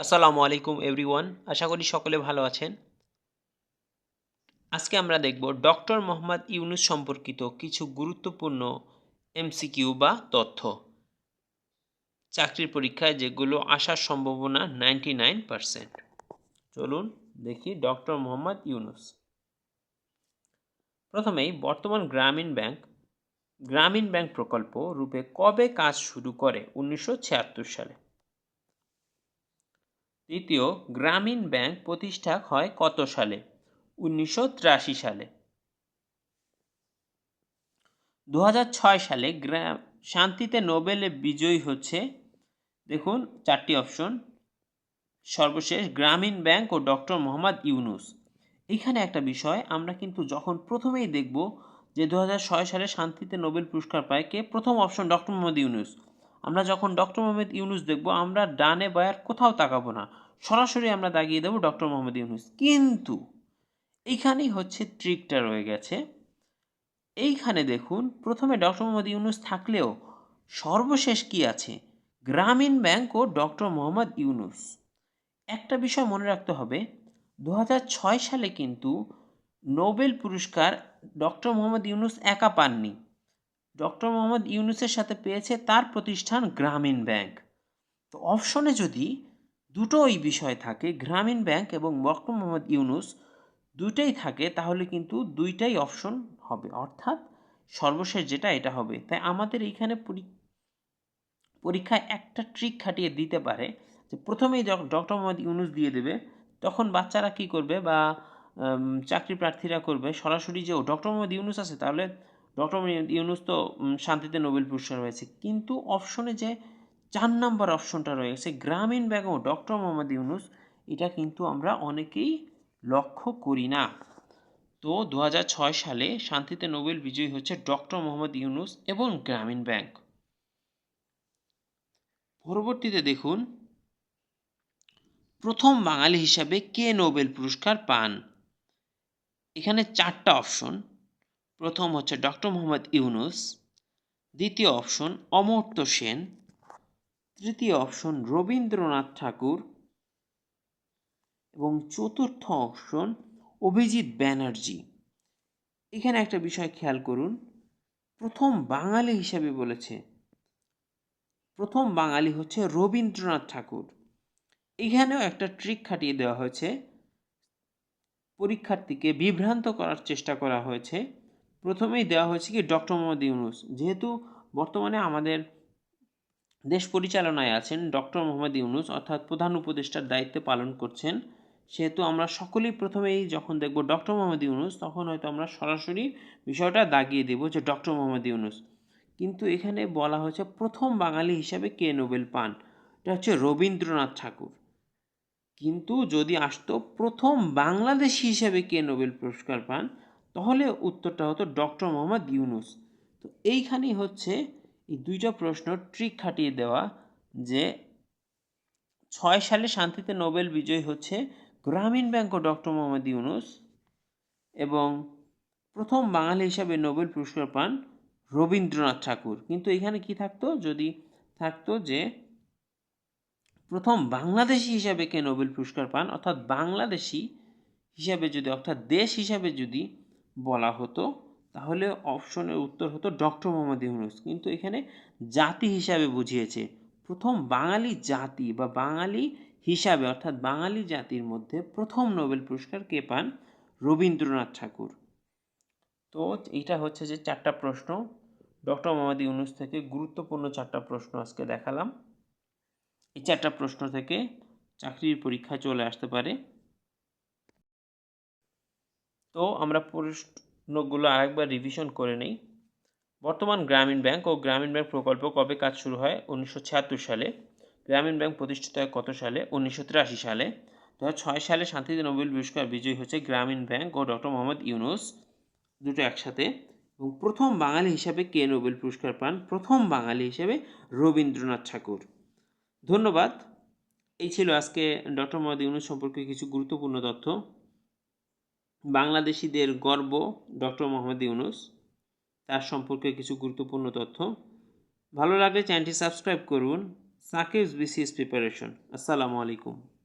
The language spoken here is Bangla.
আসসালামু আলাইকুম এভরিওয়ান আশা করি সকলে ভালো আছেন। আজকে আমরা দেখব ডক্টর মোহাম্মদ ইউনুস সম্পর্কিত কিছু গুরুত্বপূর্ণ এমসিকিউ বা তথ্য। চাকরির পরীক্ষায় যেগুলো আসার সম্ভাবনা নাইনটি নাইন পারসেন্ট। চলুন দেখি ডক্টর মোহাম্মদ ইউনুস। প্রথমেই বর্তমান গ্রামীণ ব্যাংক গ্রামীণ ব্যাংক প্রকল্প রূপে কবে কাজ শুরু করে উনিশশো ছিয়াত্তর সালে? দ্বিতীয় গ্রামীণ ব্যাংক প্রতিষ্ঠা হয় কত সালে? উনিশশো তিরাশি সালে। দু হাজার ছয় সালে শান্তিতে নোবেলে বিজয়ী হচ্ছে, দেখুন চারটি অপশন। সর্বশেষ, গ্রামীণ ব্যাংক ও ডক্টর মোহাম্মদ ইউনুস। এখানে একটা বিষয়, আমরা কিন্তু যখন প্রথমেই দেখব যে দু হাজার ছয় সালে শান্তিতে নোবেল পুরস্কার পায় কে, প্রথম অপশন ডক্টর মোহাম্মদ ইউনুস। আমরা যখন ডক্টর মোহাম্মদ ইউনুস দেখব, আমরা ডানে বায়ার কোথাও তাকাবো না। সরাসরি আমরা দাগিয়ে দেবো ডক্টর মোহাম্মদ ইউনুস। কিন্তু এইখানেই হচ্ছে ট্রিকটা রয়ে গেছে। এইখানে দেখুন, প্রথমে ডক্টর মোহাম্মদ ইউনুস থাকলেও সর্বশেষ কি আছে? গ্রামীণ ব্যাংক ও ডক্টর মোহাম্মদ ইউনুস। একটা বিষয় মনে রাখতে হবে দু হাজার ছয় সালে কিন্তু নোবেল পুরস্কার ডক্টর মোহাম্মদ ইউনুস একা পাননি। ডক্টর মোহাম্মদ ইউনুসের সাথে পেয়েছে তার প্রতিষ্ঠান গ্রামীণ ব্যাংক। তো অপশনে যদি দুটো ওই বিষয় থাকে, গ্রামীণ ব্যাংক এবং ডক্টর মোহাম্মদ ইউনুস দুটাই থাকে, তাহলে কিন্তু দুইটাই অপশন হবে। অর্থাৎ সর্বশেষ যেটা, এটা হবে। তাই আমাদের এইখানে পরীক্ষায় একটা ট্রিক খাটিয়ে দিতে পারে যে, প্রথমেই ডক্টর মোহাম্মদ ইউনুস দিয়ে দেবে, তখন বাচ্চারা কি করবে বা চাকরি প্রার্থীরা করবে, সরাসরি যে, ও, ডক্টর মোহাম্মদ ইউনুস আছে, তাহলে ডক্টর মোহাম্মদ ইউনুস তো শান্তিতে নোবেল পুরস্কার হয়েছে কিন্তু অপশনে যে চার নাম্বার অপশনটা রয়েছে, গ্রামীণ ব্যাংক ও ডক্টর মোহাম্মদ ইউনুস। এটা কিন্তু আমরা অনেকেই লক্ষ্য করি না। তো দু হাজার ছয় সালে শান্তিতে নোবেল বিজয়ী হচ্ছে ডক্টর মোহাম্মদ ইউনুস এবং গ্রামীণ ব্যাংক। পরবর্তীতে দেখুন, প্রথম বাঙালি হিসাবে কে নোবেল পুরস্কার পান? এখানে চারটা অপশন। প্রথম হচ্ছে ডক্টর মোহাম্মদ ইউনুস, দ্বিতীয় অপশন অমর্ত্য সেন তৃতীয় অপশন রবীন্দ্রনাথ ঠাকুর এবং চতুর্থ অপশন অভিজিৎ ব্যানার্জি। এখানে একটা বিষয় খেয়াল করুন, প্রথম বাঙালি হিসাবে বলেছে, প্রথম বাঙালি হচ্ছে রবীন্দ্রনাথ ঠাকুর। এখানেও একটা ট্রিক খাটিয়ে দেওয়া হয়েছে, পরীক্ষার্থীকে বিভ্রান্ত করার চেষ্টা করা হয়েছে। প্রথমেই দেওয়া হয়েছে কি, ডক্টর মোহাম্মদ ইউনুস, যেহেতু বর্তমানে আমাদের দেশ পরিচালনায় আছেন ডক্টর মোহাম্মদ ইউনুস, অর্থাৎ প্রধান উপদেষ্টার দায়িত্ব পালন করছেন। সেহেতু আমরা সকলেই প্রথমেই যখন দেখব ডক্টর মোহাম্মদ ইউনুস, তখন হয়তো আমরা সরাসরি বিষয়টা দাগিয়ে দেব যে ডক্টর মোহাম্মদ ইউনুস। কিন্তু এখানে বলা হয়েছে প্রথম বাঙালি হিসাবে কে নোবেল পান? এটা হচ্ছে রবীন্দ্রনাথ ঠাকুর। কিন্তু যদি আসতো প্রথম বাংলাদেশি হিসাবে কে নোবেল পুরস্কার পান, তাহলে উত্তরটা হতো ডক্টর মোহাম্মদ ইউনুস। তো এইখানেই হচ্ছে দুইটা প্রশ্ন ট্রিক খাটিয়ে দেওয়া যে ছয় সালে শান্তিতে নোবেল বিজয়ী হচ্ছে গ্রামীণ ব্যাংক ও ডক্টর মোহাম্মদ ইউনুস এবং প্রথম বাঙালি হিসাবে নোবেল পুরস্কার পান রবীন্দ্রনাথ ঠাকুর। কিন্তু এখানে কি থাকতো? যদি থাকতো যে প্রথম বাংলাদেশি হিসাবে কে নোবেল পুরস্কার পান, অর্থাৎ বাংলাদেশি হিসাবে যদি, অর্থাৎ দেশ হিসাবে যদি বলা হতো তাহলে অপশনের উত্তর হতো ডক্টর মোহাম্মদ ইউনুস। কিন্তু এখানে জাতি হিসাবে বুঝিয়েছে। প্রথম বাঙালি জাতি বা বাঙালি হিসাবে অর্থাৎ বাঙালি জাতির মধ্যে প্রথম নোবেল পুরস্কার কে পান? রবীন্দ্রনাথ ঠাকুর। তো এটা হচ্ছে যে চারটা প্রশ্ন। ডক্টর মোহাম্মদ ইউনুস থেকে গুরুত্বপূর্ণ চারটা প্রশ্ন আজকে দেখালাম। এই চারটা প্রশ্ন থেকে চাকরির পরীক্ষায় চলে আসতে পারে। তো আমরা প্রশ্নগুলো আরেকবার রিভিশন করে নেই। বর্তমান গ্রামীণ ব্যাংক ও গ্রামীণ ব্যাংক প্রকল্প কবে কাজ শুরু হয়? উনিশশো ছিয়াত্তর সালে। গ্রামীণ ব্যাংক প্রতিষ্ঠিত হয় কত সালে? উনিশশো তিরাশি সালে। দু সালে শান্তিতে নোবেল পুরস্কার বিজয়ী হচ্ছে গ্রামীণ ব্যাংক ও ডক্টর মোহাম্মদ ইউনুস। দুটো একসাথে। এবং প্রথম বাঙালি হিসাবে কে নোবেল পুরস্কার পান? প্রথম বাঙালি হিসেবে রবীন্দ্রনাথ ঠাকুর। ধন্যবাদ। এই ছিল আজকে ডক্টর মোহাম্মদ ইউনুস সম্পর্কে কিছু গুরুত্বপূর্ণ তথ্য। বাংলাদেশিদের গর্ব, ডক্টর মোহাম্মদ ইউনুস। তার সম্পর্কে কিছু গুরুত্বপূর্ণ তথ্য। ভালো লাগলে চ্যানেলটি সাবস্ক্রাইব করুন। Sakib's BCS preparation. আসসালামু আলাইকুম।